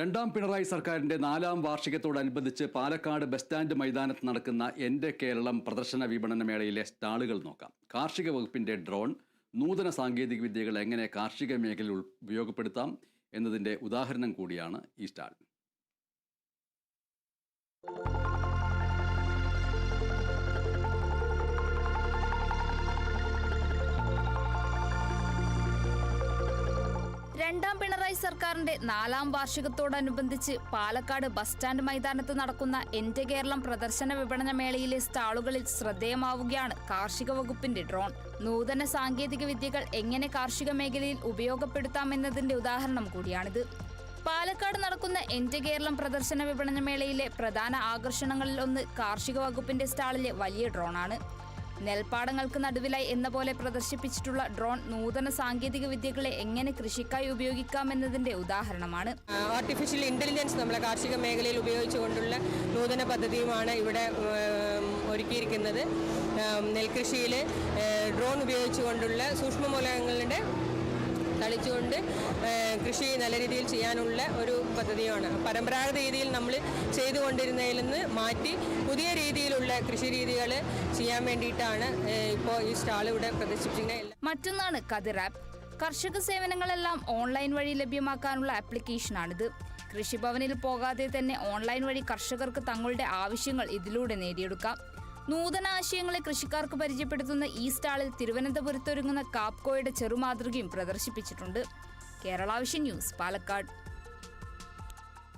രണ്ടാം പിണറായി സർക്കാരിന്റെ നാലാം വാർഷികത്തോടനുബന്ധിച്ച് പാലക്കാട് ബസ് സ്റ്റാൻഡ് മൈതാനത്ത് നടക്കുന്ന എന്റെ കേരളം പ്രദർശന വിപണന മേളയിലെ സ്റ്റാളുകൾ നോക്കാം. കാർഷിക വകുപ്പിന്റെ ഡ്രോൺ നൂതന സാങ്കേതിക വിദ്യകൾ എങ്ങനെ കാർഷിക മേഖലയിൽ ഉപയോഗപ്പെടുത്താം എന്നതിന്റെ ഉദാഹരണം കൂടിയാണ് ഈ സ്റ്റാൾ. സർക്കാരിന്റെ നാലാം വാർഷികത്തോടനുബന്ധിച്ച് പാലക്കാട് ബസ് സ്റ്റാൻഡ് മൈതാനത്ത് നടക്കുന്ന എന്റെ കേരളം പ്രദർശന വിപണന മേളയിലെ സ്റ്റാളുകളിൽ ശ്രദ്ധേയമാവുകയാണ് കാർഷിക വകുപ്പിന്റെ ഡ്രോൺ. നൂതന സാങ്കേതിക വിദ്യകൾ എങ്ങനെ കാർഷിക മേഖലയിൽ ഉപയോഗപ്പെടുത്താമെന്നതിന്റെ ഉദാഹരണം കൂടിയാണിത്. പാലക്കാട് നടക്കുന്ന എന്റെ കേരളം പ്രദർശന വിപണന മേളയിലെ പ്രധാന ആകർഷണങ്ങളിൽ ഒന്ന് കാർഷിക വകുപ്പിന്റെ സ്റ്റാളിലെ വലിയ ഡ്രോണാണ്. നെൽപ്പാടങ്ങൾക്ക് നടുവിലായി എന്ന പോലെ പ്രദർശിപ്പിച്ചിട്ടുള്ള ഡ്രോൺ നൂതന സാങ്കേതിക വിദ്യകളെ എങ്ങനെ കൃഷിക്കായി ഉപയോഗിക്കാമെന്നതിന്റെ ഉദാഹരണമാണ്. ആർട്ടിഫിഷ്യൽ ഇന്റലിജൻസ് നമ്മളെ കാർഷിക മേഖലയിൽ ഉപയോഗിച്ചുകൊണ്ടുള്ള നൂതന പദ്ധതിയുമാണ് ഇവിടെ ഒരുക്കിയിരിക്കുന്നത്. നെൽകൃഷിയിൽ ഡ്രോൺ ഉപയോഗിച്ചുകൊണ്ടുള്ള സൂക്ഷ്മമൂലകങ്ങളുടെ തളിച്ചുകൊണ്ട് കൃഷി നല്ല രീതിയിൽ ചെയ്യാനുള്ള ഒരു പദ്ധതിയാണ്. പരമ്പരാഗത രീതിയിൽ നമ്മൾ ചെയ്തുകൊണ്ടിരുന്നതിൽ നിന്ന് മാറ്റി പുതിയ രീതിയിലുള്ള കൃഷി രീതികൾ ചെയ്യാൻ വേണ്ടിയിട്ടാണ് ഇപ്പോൾ ഈ സ്റ്റാൾ ഇവിടെ പ്രദർശിപ്പിക്കുന്നത് മറ്റൊന്നാണ് കതിറാപ്പ് കർഷക സേവനങ്ങളെല്ലാം ഓൺലൈൻ വഴി ലഭ്യമാക്കാനുള്ള ആപ്ലിക്കേഷനാണിത്. കൃഷിഭവനിൽ പോകാതെ തന്നെ ഓൺലൈൻ വഴി കർഷകർക്ക് തങ്ങളുടെ ആവശ്യങ്ങൾ ഇതിലൂടെ നേടിയെടുക്കാം. നൂതന ആശയങ്ങളെ കൃഷിക്കാർക്ക് പരിചയപ്പെടുത്തുന്ന ഈ സ്റ്റാളിൽ തിരുവനന്തപുരത്തൊരുങ്ങുന്ന കാപ്കോയുടെ ചെറുമാതൃകയും പ്രദർശിപ്പിച്ചിട്ടുണ്ട്. Kerala vision news Palakkad.